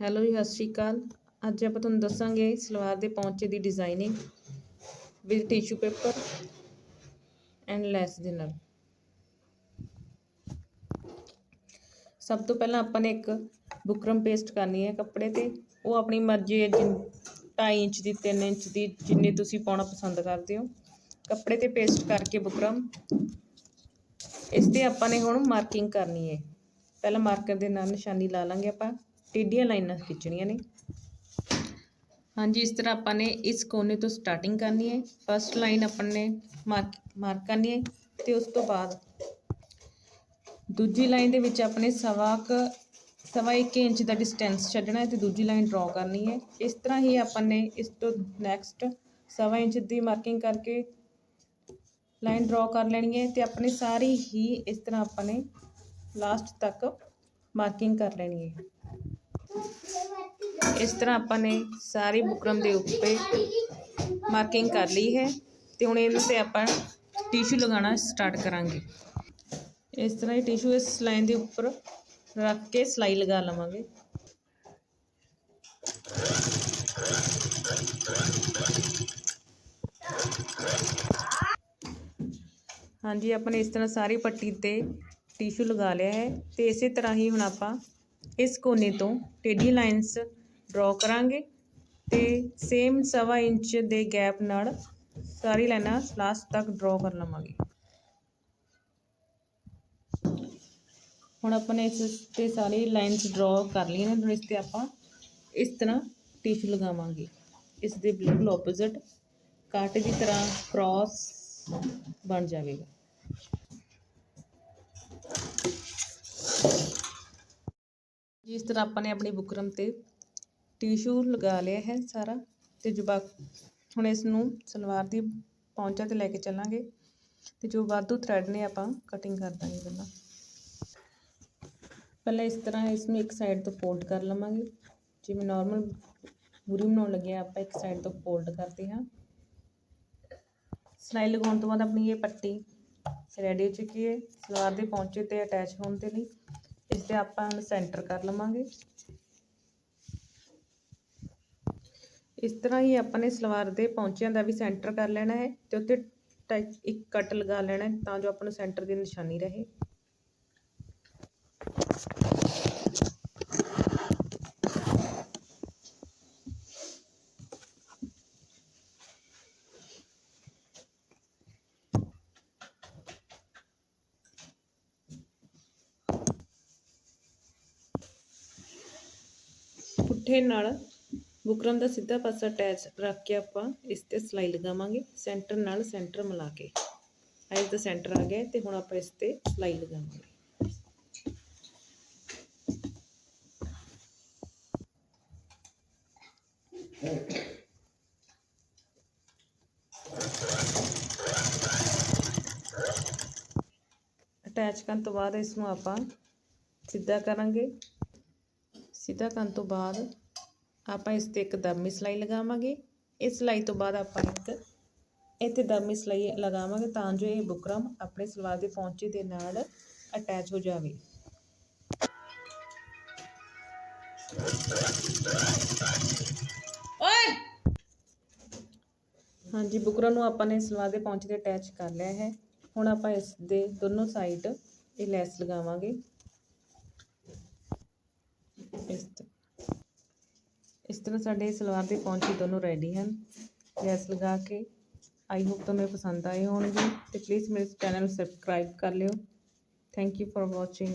Hello ਜੀ, ਸਤਿ ਸ਼੍ਰੀ ਅਕਾਲ। ਅੱਜ ਆਪਾਂ ਤੁਹਾਨੂੰ ਦੱਸਾਂਗੇ ਸਲਵਾਰ ਦੇ ਪੌਂਚੇ ਦੀ designing with tissue paper and lace ਦੇ ਨਾਲ। ਸਭ ਤੋਂ ਪਹਿਲਾਂ ਆਪਾਂ ਨੇ ਇੱਕ ਬੁਕਰਮ ਪੇਸਟ ਕਰਨੀ ਹੈ ਕੱਪੜੇ ਤੇ। ਉਹ ਆਪਣੀ ਮਰਜ਼ੀ ਹੈ ਜਿੰ 2.5 ਇੰਚ ਦੀ 3 ਇੰਚ ਦੀ, ਜਿੰਨੀ ਤੁਸੀਂ ਪਾਉਣਾ ਪਸੰਦ ਕਰਦੇ ਹੋ। ਕੱਪੜੇ ਤੇ ਪੇਸਟ ਕਰਕੇ ਬੁਕਰਮ। ਇਸ ਤੇ ਆਪਾਂ ਨੇ ਹੁਣ ਮਾਰਕਿੰਗ ਕਰਨੀ ਹੈ। ਪਹਿਲਾਂ ਮਾਰਕਰ ਦੇ ਨਾਲ ਨਿਸ਼ਾਨੀ ਲਾ ਲਾਂਗੇ ਆਪਾਂ। ਟੇਢੀਆਂ ਲਾਈਨਾਂ ਖਿੱਚਣੀਆਂ ਨੇ। ਹਾਂਜੀ, ਇਸ ਤਰ੍ਹਾਂ ਆਪਾਂ ਨੇ ਇਸ ਕੋਨੇ ਤੋਂ ਸਟਾਰਟਿੰਗ ਕਰਨੀ ਹੈ। ਫਸਟ ਲਾਈਨ ਆਪਾਂ ਨੇ ਮਾਰਕ ਮਾਰਕ ਕਰਨੀ ਹੈ ਤੇ ਉਸ ਤੋਂ ਬਾਅਦ ਦੂਜੀ ਲਾਈਨ ਦੇ ਵਿੱਚ ਆਪਣੇ ਸਵਾ ਕ, ਸਵਾ 1 ਇੰਚ ਦਾ ਡਿਸਟੈਂਸ ਛੱਡਣਾ ਹੈ ਤੇ ਦੂਜੀ ਲਾਈਨ ਡਰਾ ਕਰਨੀ ਹੈ। ਇਸ ਤਰ੍ਹਾਂ ਹੀ ਆਪਾਂ ਨੇ ਇਸ ਤੋਂ ਨੈਕਸਟ ਸਵਾ ਇੰਚ ਦੀ ਮਾਰਕਿੰਗ ਕਰਕੇ ਲਾਈਨ ਡਰਾ ਕਰ ਲੈਣੀ ਹੈ ਤੇ ਆਪਣੇ ਸਾਰੀ ਹੀ ਇਸ ਤਰ੍ਹਾਂ ਆਪਾਂ ਨੇ ਲਾਸਟ ਤੱਕ ਮਾਰਕਿੰਗ ਕਰ ਲੈਣੀ ਹੈ। ਇਸ ਤਰ੍ਹਾਂ ਆਪਾਂ ਨੇ ਸਾਰੀ ਬੁਕਰਮ ਦੇ ਉੱਤੇ ਮਾਰਕਿੰਗ ਕਰ ਲਈ ਹੈ ਤੇ ਹੁਣ ਇਹਨਾਂ ਤੇ ਆਪਾਂ ਟਿਸ਼ੂ ਲਗਾਉਣਾ ਸਟਾਰਟ ਕਰਾਂਗੇ ਇਸ ਤਰ੍ਹਾਂ ਹੀ ਟਿਸ਼ੂ ਇਸ ਲਾਈਨ ਦੇ ਉੱਪਰ ਰੱਖ ਕੇ ਸਲਾਈ ਲਗਾ ਲਵਾਂਗੇ ਹਾਂਜੀ ਆਪਾਂ ਨੇ ਇਸ ਤਰ੍ਹਾਂ ਸਾਰੀ ਪੱਟੀ ਤੇ ਟਿਸ਼ੂ ਲਗਾ ਲਿਆ ਹੈ ਤੇ ਇਸੇ ਤਰ੍ਹਾਂ ਹੀ ਹੁਣ ਆਪਾਂ ਇਸ ਕੋਨੇ ਤੋਂ ਟੇਢੀ ਲਾਈਨਸ ਡਰਾ ਕਰਾਂਗੇ ਤੇ ਸੇਮ ਸਵਾ ਇੰਚ ਦੇ ਗੈਪ ਨਾਲ ਸਾਰੀ ਲਾਈਨਾਂ ਲਾਸਟ ਤੱਕ ਡਰਾ ਕਰ ਲਵਾਂਗੇ। ਹੁਣ ਆਪਾਂ ਨੇ ਇਸ ਤੇ ਸਾਰੀ ਲਾਈਨਸ ਡਰਾ ਕਰ ਲਈਆਂ ਨੇ, ਹੁਣ ਇਸ ਤੇ ਆਪਾਂ ਇਸ ਤਰ੍ਹਾਂ ਟਿਸ਼ੂ ਲਗਾਵਾਂਗੇ। ਇਸ ਦੇ ਬਿਲਕੁਲ ਆਪੋਜ਼ਿਟ ਕੱਟ ਦੀ ਤਰ੍ਹਾਂ ਕ੍ਰਾਸ ਬਣ ਜਾਵੇਗਾ। ਜਿਸ ਤਰ੍ਹਾਂ ਆਪਾਂ ਨੇ ਆਪਣੀ ਬੁਕਰਮ ਤੇ ਟਿਸ਼ੂ ਲਗਾ ਲਿਆ ਹੈ ਸਾਰਾ ਤੇ ਜੋ ਬਾਕ ਹੁਣ ਇਸ ਨੂੰ ਸਲਵਾਰ ਦੀ ਪੌਂਚਾ ਤੇ ਲੈ ਕੇ ਚੱਲਾਂਗੇ ਤੇ ਜੋ ਵਾਧੂ ਥਰੈਡ ਨੇ ਆਪਾਂ ਕਟਿੰਗ ਕਰ ਦਾਂਗੇ ਪਹਿਲਾਂ। ਪਹਿਲਾਂ ਇਸ ਤਰ੍ਹਾਂ ਇਸ ਨੂੰ ਇੱਕ ਸਾਈਡ ਤੋਂ ਫੋਲਡ ਕਰ ਲਵਾਂਗੇ। ਜਿਵੇਂ ਨਾਰਮਲ ਬੁਰੀ ਬਣਾਉਣ ਲੱਗਿਆ ਆਪਾਂ ਇੱਕ ਸਾਈਡ ਤੋਂ ਫੋਲਡ ਕਰਦੇ ਹਾਂ। ਸਿਲਾਈ ਲਗਾਉਣ ਤੋਂ ਬਾਅਦ ਆਪਣੀ ਇਹ ਪੱਟੀ ਰੈਡੀ ਹੋ ਚੁੱਕੀ ਹੈ। ਸਲਵਾਰ ਦੇ ਪੌਂਚੇ ਤੇ ਅਟੈਚ ਹੋਣ ਦੇ ਲਈ। ਇਸ ਤੇ ਆਪਾਂ ਸੈਂਟਰ ਕਰ ਲਵਾਂਗੇ। ਇਸ ਤਰ੍ਹਾਂ ਹੀ ਆਪਾਂ ਨੇ ਸਲਵਾਰ ਦੇ ਪੌਂਚਿਆਂ ਦਾ ਵੀ ਸੈਂਟਰ ਕਰ ਲੈਣਾ ਹੈ ਤੇ ਉੱਤੇ ਇੱਕ ਕੱਟ ਲਗਾ ਲੈਣਾ ਹੈ ਤਾਂ ਜੋ ਆਪਾਂ ਨੂੰ ਸੈਂਟਰ ਦੀ ਨਿਸ਼ਾਨੀ ਰਹੇ। ਪੁੱਠੇ ਨਾਲ ਬੁਕਰਮ ਦਾ ਸਿੱਧਾ ਪਾਸਾ ਅਟੈਚ ਰੱਖ ਕੇ ਆਪਾਂ ਇਸ ਤੇ ਸਲਾਈ ਲਗਾਵਾਂਗੇ ਸੈਂਟਰ ਨਾਲ ਸੈਂਟਰ ਮਿਲਾ ਕੇ। ਇਸ ਦਾ ਸੈਂਟਰ ਆ ਗਿਆ ਤੇ ਹੁਣ ਆਪਾਂ ਇਸ ਤੇ ਸਲਾਈ ਲਗਾਵਾਂਗੇ। ਅਟੈਚ ਕਰਨ ਤੋਂ ਬਾਅਦ ਇਸ ਨੂੰ ਆਪਾਂ ਸਿੱਧਾ ਕਰਾਂਗੇ। ਸਿੱਧਾ ਕਰਨ ਤੋਂ ਬਾਅਦ ਆਪਾਂ ਇਸ ਤੇ ਇੱਕ ਦਰਮੀ ਸਲਾਈ ਲਗਾਵਾਂਗੇ। ਇਸ ਸਲਾਈ ਤੋਂ ਬਾਅਦ ਆਪਾਂ ਇੱਕ ਇੱਥੇ ਦਰਮੀ ਸਲਾਈ ਲਗਾਵਾਂਗੇ ਤਾਂ ਜੋ ਇਹ ਬੁਕਰਮ ਆਪਣੇ ਸਲਵਾਰ ਦੇ ਪੌਂਚੇ ਦੇ ਨਾਲ ਅਟੈਚ ਹੋ ਜਾਵੇ। ਓਏ! ਹਾਂਜੀ, ਬੁਕਰਮ ਨੂੰ ਆਪਾਂ ਨੇ ਸਲਵਾਰ ਦੇ ਪੌਂਚੇ ਤੇ ਅਟੈਚ ਕਰ ਲਿਆ ਹੈ। ਹੁਣ ਆਪਾਂ ਇਸ ਦੇ ਦੋਨੋਂ ਸਾਈਡ ਇਹ ਲੈਸ ਲਗਾਵਾਂਗੇ ਇਸ ਇਸ ਤਰ੍ਹਾਂ ਸਾਡੇ ਸਲਵਾਰ ਦੇ ਪੌਂਚੇ ਦੋਨੋਂ ਰੈਡੀ ਹਨ। ਲੈਸ ਲਗਾ ਕੇ। ਆਈ ਹੋਪ ਤੁਹਾਨੂੰ ਪਸੰਦ ਆਏ ਹੋਣਗੇ। ਤੇ ਪਲੀਜ਼ ਮੇਰੇ ਚੈਨਲ ਨੂੰ ਸਬਸਕ੍ਰਾਈਬ ਕਰ ਲਿਓ। Thank you for watching